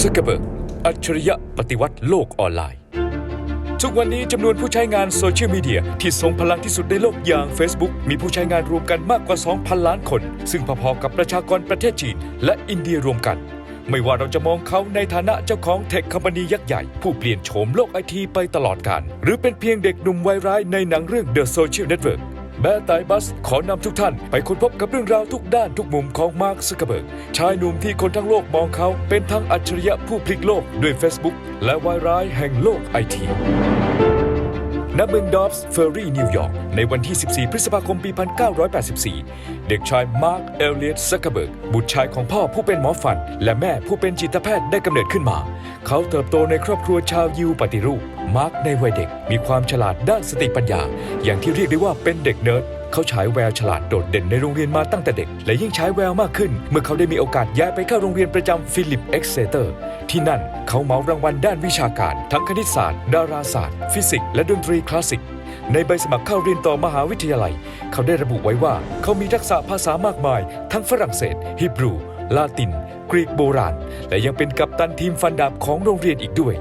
ซักเกอร์เบิร์กอัจฉริยะปฏิวัติโลกออนไลน์ ทุกวันนี้จำนวนผู้ใช้งานโซเชียลมีเดียที่ทรงพลังที่สุดในโลกอย่าง Facebook มีผู้ใช้งานรวมกันมากกว่า 2,000 ล้านคน ซึ่งพอๆกับประชากรประเทศจีนและอินเดียรวมกัน ไม่ว่าเราจะมองเขาในฐานะเจ้าของเทคคอมพานียักษ์ใหญ่ ผู้เปลี่ยนโฉมโลกไอทีไปตลอดกาลหรือเป็นเพียงเด็กหนุ่มวัยร้ายในหนังเรื่อง The Social Network แบร์ไตบัสขอนำทุกท่าน ไปค้นพบกับเรื่องราวทุกด้านทุกมุมของมาร์คซักเกอร์เบิร์กชายหนุ่มที่คนทั้งโลกมองเขา เป็นทั้งอัจฉริยะผู้พลิกโลกด้วย Facebook และวายร้ายแห่งโลกไอทีณเมืองดอฟส์เฟอร์รี่นิวยอร์กในวันที่ 14 พฤษภาคมปี 1984 เด็กชายมาร์คเอลเลียตซักเกอร์เบิร์กบุตรชายของพ่อผู้เป็นหมอฟัน และแม่ผู้เป็นจิตแพทย์ได้กำเนิดขึ้นมา เขาเติบโตในครอบครัวชาวยิวปฏิรูป มาร์คในวัยเด็กมีความฉลาดด้านสติปัญญา อย่างที่เรียกได้ว่าเป็นเด็กเนิร์ดเขาฉายแววฉลาดโดดเด่นในโรงเรียนมาตั้งแต่เด็ก และยิ่งฉายแววมากขึ้น เมื่อเขาได้มีโอกาสย้ายไปเข้าโรงเรียนประจำฟิลิปเอ็กเซเตอร์ ที่นั่นเขาเหมารางวัลด้านวิชาการ ทั้งคณิตศาสตร์ ดาราศาสตร์ ฟิสิกส์และดนตรีคลาสสิกในใบสมัครเข้าเรียนต่อมหาวิทยาลัย เขาได้ระบุไว้ว่าเขามีทักษะภาษามากมาย ทั้งฝรั่งเศส ฮิบรู ลาติน กรีกโบราณ และยังเป็นก ตันทีมฟันดาบของโรงเรียนอีกด้วย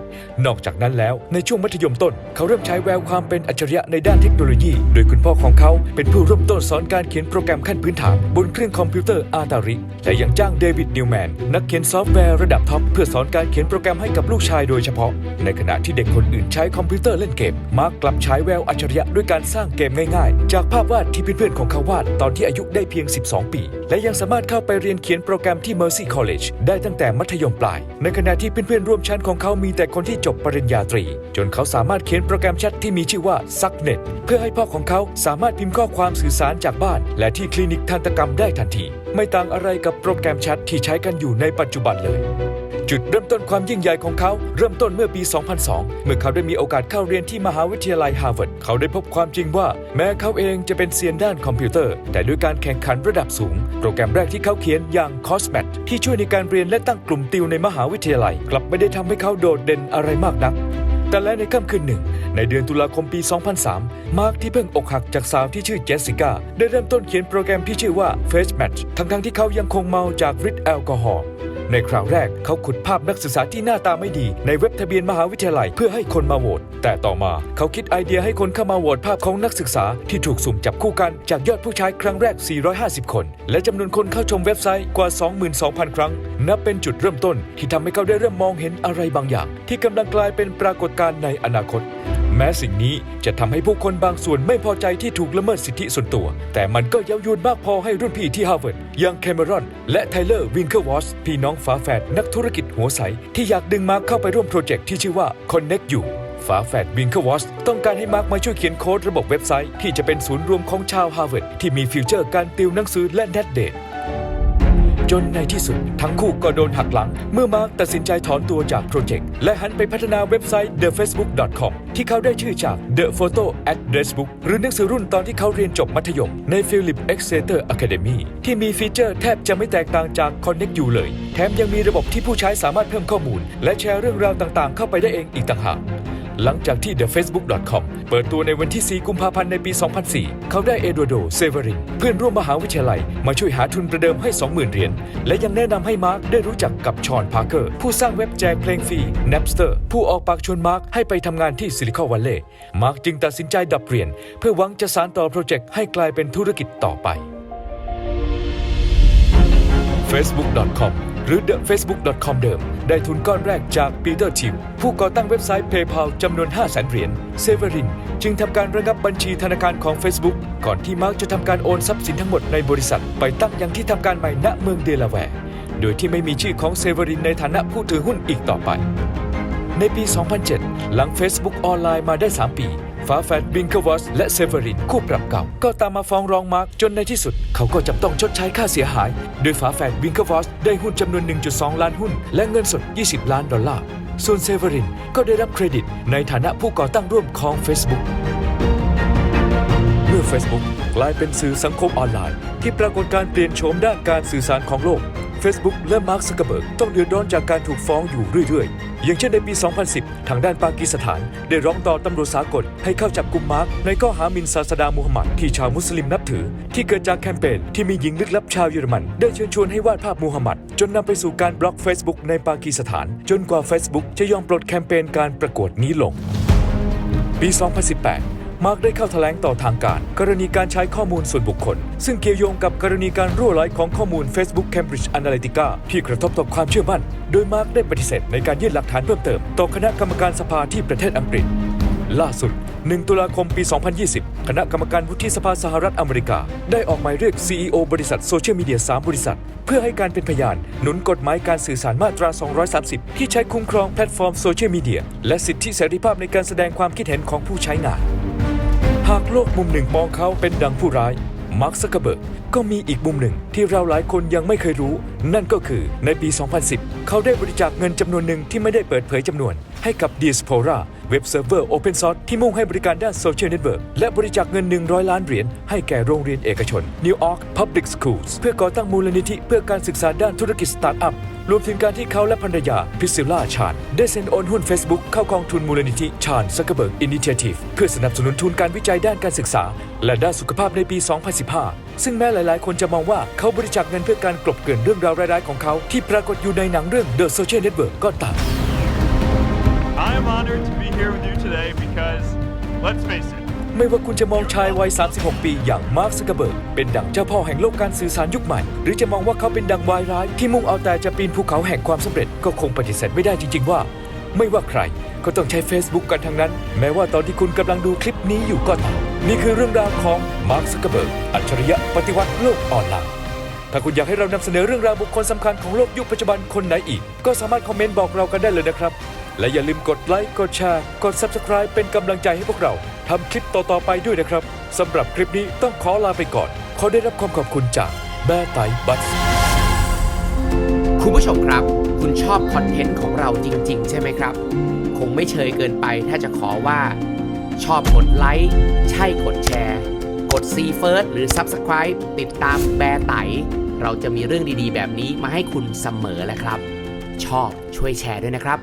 นอกจากนั้นแล้วในช่วงมัธยมต้น เขาเริ่มใช้แววความเป็นอัจฉริยะในด้านเทคโนโลยี โดยคุณพ่อของเขาเป็นผู้เริ่มต้นสอนการเขียนโปรแกรมขั้นพื้นฐานบนเครื่องคอมพิวเตอร์อาตาริและยังจ้างเดวิดนิวแมนนักเขียนซอฟต์แวร์ระดับท็อปเพื่อสอนการเขียนโปรแกรมให้กับลูกชายโดยเฉพาะ ในขณะที่เด็กคนอื่นใช้คอมพิวเตอร์เล่นเกมมาร์กกลับใช้แววอัจฉริยะด้วยการสร้างเกมง่ายๆ จากภาพวาดที่เพื่อนๆของเขาวาดตอนที่อายุได้เพียง 12 ปี และยังสามารถเข้าไปเรียนเขียนโปรแกรมที่ Mercy College ได้ตั้งแต่มัธยมปลายในขณะที่เพื่อนๆร่วมชั้นของเขามีแต่คนที่จบปริญญาตรี จนเขาสามารถเขียนโปรแกรมแชทที่มีชื่อว่าซักเน็ตเพื่อให้พ่อของเขาสามารถพิมพ์ข้อความสื่อสารจากบ้าน และที่คลินิกทันตกรรมได้ทันที ไม่ต่างอะไรกับโปรแกรมแชทที่ใช้กันอยู่ในปัจจุบันเลย จุดเริ่มต้นความยิ่งใหญ่ของเขาเริ่มต้นเมื่อปี 2002 เมื่อเขาได้มีโอกาสเข้าเรียนที่มหาวิทยาลัยฮาร์วาร์ด เขาได้พบความจริงว่า แม้เขาเองจะเป็นเซียนด้านคอมพิวเตอร์ แต่ด้วยการแข่งขันระดับสูง โปรแกรมแรกที่เขาเขียนอย่าง Cosmet ที่ช่วยในการเรียนและตั้งกลุ่มติวในมหาวิทยาลัย กลับไม่ได้ทำให้เขาโดดเด่นอะไรมากนักแต่และในค่ำคืนหนึ่ง ในเดือนตุลาคมปี 2003 มาร์คที่เพิ่งอกหักจากสาวที่ชื่อเจสสิก้า ได้เริ่มต้นเขียนโปรแกรมที่ชื่อว่า Face Match ทั้งๆที่เขายังคงเมาจากฤทธิ์แอลกอฮอล์ ในคราวแรกเขาขุดภาพนักศึกษาที่หน้าตาไม่ดี ในเว็บทะเบียนมหาวิทยาลัยเพื่อให้คนมาโหวตแต่ต่อมาเขาคิดไอเดียให้คนเข้ามาโหวตภาพของนักศึกษาที่ถูกสุ่มจับคู่กันจากยอดผู้ใช้ครั้งแรก 450 คน และจำนวนคนเข้าชมเว็บไซต์กว่า 22,000 ครั้ง นับเป็นจุดเริ่มต้นที่ทำให้เขาได้เริ่มมองเห็นอะไรบางอย่าง ที่กำลังกลายเป็นปรากฏการณ์ในอนาคต แม้สิ่งนี้จะทำให้ผู้คนบางส่วนไม่พอใจที่ถูกละเมิดสิทธิส่วนตัว แต่มันก็เย้ายวนมากพอให้รุ่นพี่ที่ฮาร์วาร์ดอย่างแคมเมรอนและไทเลอร์วิงเคิลวอสพี่น้องฝาแฝดนักธุรกิจหัวใส ที่อยากดึงมาร์คเข้าไปร่วมโปรเจกต์ที่ชื่อว่า Connect You ฝาแฝดวิงเคิลวอสต้องการให้มาร์คมาช่วยเขียนโค้ดระบบเว็บไซต์ ที่จะเป็นศูนย์รวมของชาวฮาร์วาร์ดที่มีฟิวเจอร์การติวหนังสือและแนทเดท จนในที่สุด ทั้งคู่ก็โดนหักหลัง เมื่อมาร์คตัดสินใจถอนตัวจากโปรเจกต์ และหันไปพัฒนาเว็บไซต์ thefacebook.com ที่เขาได้ชื่อจาก The Photo Address Book หรือหนังสือรุ่นตอนที่เขาเรียนจบมัธยม ใน Philip Exeter Academy ที่มีฟีเจอร์แทบจะไม่แตกต่างจาก Connect You เลย แถมยังมีระบบที่ผู้ใช้สามารถเพิ่มข้อมูล และแชร์เรื่องราวต่างๆ เข้าไปได้เองอีกต่างหาก หลังจากที่ thefacebook.com เปิดตัวในวันที่ 4 กุมภาพันธ์ในปี 2004 เขาได้เอโดโด เซเวริน เพื่อนร่วมมหาวิทยาลัย มาช่วยหาทุนประเดิมให้ 20,000 เหรียญ และยังแนะนำให้มาร์คได้รู้จักกับชอนพาร์เกอร์ ผู้สร้างเว็บแจกเพลงฟรี Napster ผู้ออกปากชวนมาร์คให้ไปทำงานที่ซิลิคอนวัลเลย์มาร์คจึงตัดสินใจดับเรียน เพื่อหวังจะสานต่อโปรเจกต์ให้กลายเป็นธุรกิจต่อไป facebook.com หรือ thefacebook.com เดิม ได้ทุนก้อนแรกจากปีเตอร์ทิวผู้ก่อตั้งเว็บไซต์ PayPal จำนวน 5 0 0 0 0เหรียญเซเวอรินจึงทำการระงับบัญชีธนาคารของ Facebook ก่อนที่มาร์กจะทำการโอนทรัพย์สินทั้งหมดในบริษัท ไปตั้งยังที่ทำการใหม่ณเมืองเดลาแวร์โดยที่ไม่มีชื่อของเซเวอรินในฐานะผู้ถือหุ้นอีกต่อไป ในปี 2007 หลัง Facebook ออนไลน์มาได้ 3 ปี ฝาแฝดบิงเกอร์วอสและเซเวอรินคู่ปรับเก่า ก็ตามมาฟ้องร้องมาร์กจนในที่สุด เขาก็จำต้องชดใช้ค่าเสียหาย โดยฝาแฝดบิงเกอร์วอสได้หุ้นจำนวน 1.2 ล้านหุ้น และเงินสด 20 ล้านดอลลาร์ ส่วนเซเวอรินก็ได้รับเครดิต ในฐานะผู้ก่อตั้งร่วมของ Facebook เมื่อ Facebook กลายเป็นสื่อสังคมออนไลน์ ที่ปรากฏการเปลี่ยนโฉมด้านการสื่อสารของโลก Facebook และมาร์คซักเกร์เบิร์กต้องเดือดร้อนจากการถูกฟ้องอยู่เรื่อยๆ อย่างเช่นในปี 2010 ทางด้านปากีสถาน ได้ร้องต่อตำรวจสากลให้เข้าจับกุมมาร์กในข้อหามินศาสดามูฮัมหมัดที่ชาวมุสลิมนับถือ ที่เกิดจากแคมเปญที่มีหญิงลึกลับชาวเยอรมัน ได้เชิญชวนให้วาดภาพมูฮัมหมัด จนนำไปสู่การบล็อก Facebook ในปากีสถาน จนกว่า Facebook จะยอมปลดแคมเปญการประกวดนี้ลง ปี 2018 มาร์กได้เข้าแถลงต่อทางการ กรณีการใช้ข้อมูลส่วนบุคคล ซึ่งเกี่ยวโยงกับกรณีการรั่วไหลของข้อมูล Facebook Cambridge Analytica ที่กระทบต่อความเชื่อมั่น โดยมาร์กได้ปฏิเสธในการยื่นหลักฐานเพิ่มเติม ต่อคณะกรรมการสภาที่ประเทศอังกฤษ ล่าสุด 1 ตุลาคมปี 2020 คณะกรรมการวุฒิสภาสหรัฐอเมริกา ได้ออกหมายเรียก CEO บริษัทโซเชียลมีเดีย 3 บริษัท เพื่อให้การเป็นพยานหนุนกฎหมายการสื่อสารมาตรา 230 ที่ใช้คุ้มครองแพลตฟอร์มโซเชียลมีเดียและสิทธิเสรีภาพในการแสดงความคิดเห็นของผู้ใช้งาน หากโลกมุมหนึ่งมองเขาเป็นดังผู้ร้าย มาร์คซักเกเบิร์กก็มีอีกมุมหนึ่งที่เราหลายคนยังไม่เคยรู้ นั่นก็คือในปี 2010 เขาได้บริจาคเงินจำนวนหนึ่งที่ไม่ได้เปิดเผยจำนวน ให้กับดีสโพรา เว็บเซิร์ฟเวอร์ Open Source ที่มุ่งให้บริการด้านโซเชียลเน็ตเวิร์กและบริจาคเงิน 100 ล้านเหรียญให้แก่โรงเรียนเอกชน New York Public Schools เพื่อก่อตั้งมูลนิธิเพื่อการศึกษาด้านธุรกิจสตาร์ทอัพรวมถึงการที่เขาและภรรยาพิซิล่าชานได้เซ็นโอนหุ้น Facebook เข้ากองทุนมูลนิธิชานซักเบิร์กอินิเททีฟเพื่อสนับสนุนทุนการวิจัยด้านการศึกษา และด้านสุขภาพในปี 2015 ซึ่งแม้หลาย ๆ คนจะมองว่าเขาบริจาคเงินเพื่อการกลบเกลื่อนเรื่องราวร้าย ๆ ของเขาที่ปรากฏอยู่ในหนังเรื่อง The Social Network ก็ตาม am honored to be here with you today because, let's face it, ไม่ว่าคุณจะมองชายวัย 36 ปีอย่างมาร์คซักเกอร์เบิร์กเป็นดั่งเจ้าพ่อแห่งโลกการสื่อสารยุคใหม่ หรือจะมองว่าเขาเป็นดั่งวายร้าย ที่มุ่งเอาแต่จะปีนภูเขาแห่งความสำเร็จก็คงปฏิเสธไม่ได้จริง ๆ ว่า ไม่ว่าใครก็ต้องใช้ Facebook กันทั้งนั้น แม้ว่าตอนที่คุณกำลังดูคลิปนี้อยู่ก็ตามนี่คือเรื่องราวของมาร์คซักเกอร์เบิร์กอัจฉริยะปฏิวัติโลกออนไลน์ ถ้าคุณอยากให้เรานำเสนอเรื่องราวบุคคลสำคัญของโลกยุคปัจจุบันคนไหนอีก ก็สามารถคอมเมนต์บอกเรากันได้เลยนะครับ และอย่าลืมกดไลค์กดแชร์กด Subscribe เป็นกำลังใจให้พวกเราทำคลิปต่อๆไปด้วยนะครับสำหรับคลิปนี้ต้องขอลาไปก่อน ขอได้รับความขอบคุณจากแบร์ไตบัสคุณผู้ชมครับ คุณชอบคอนเทนต์ของเราจริง ๆ ใช่ไหมครับ คงไม่เชยเกินไปถ้าจะขอว่า ชอบกดไลค์ใช่กดแชร์ กด See First หรือ Subscribe ติดตามแบร์ไตเราจะมีเรื่องดีๆ แบบนี้มาให้คุณเสมอแหละครับ ชอบช่วยแชร์ด้วยนะครับ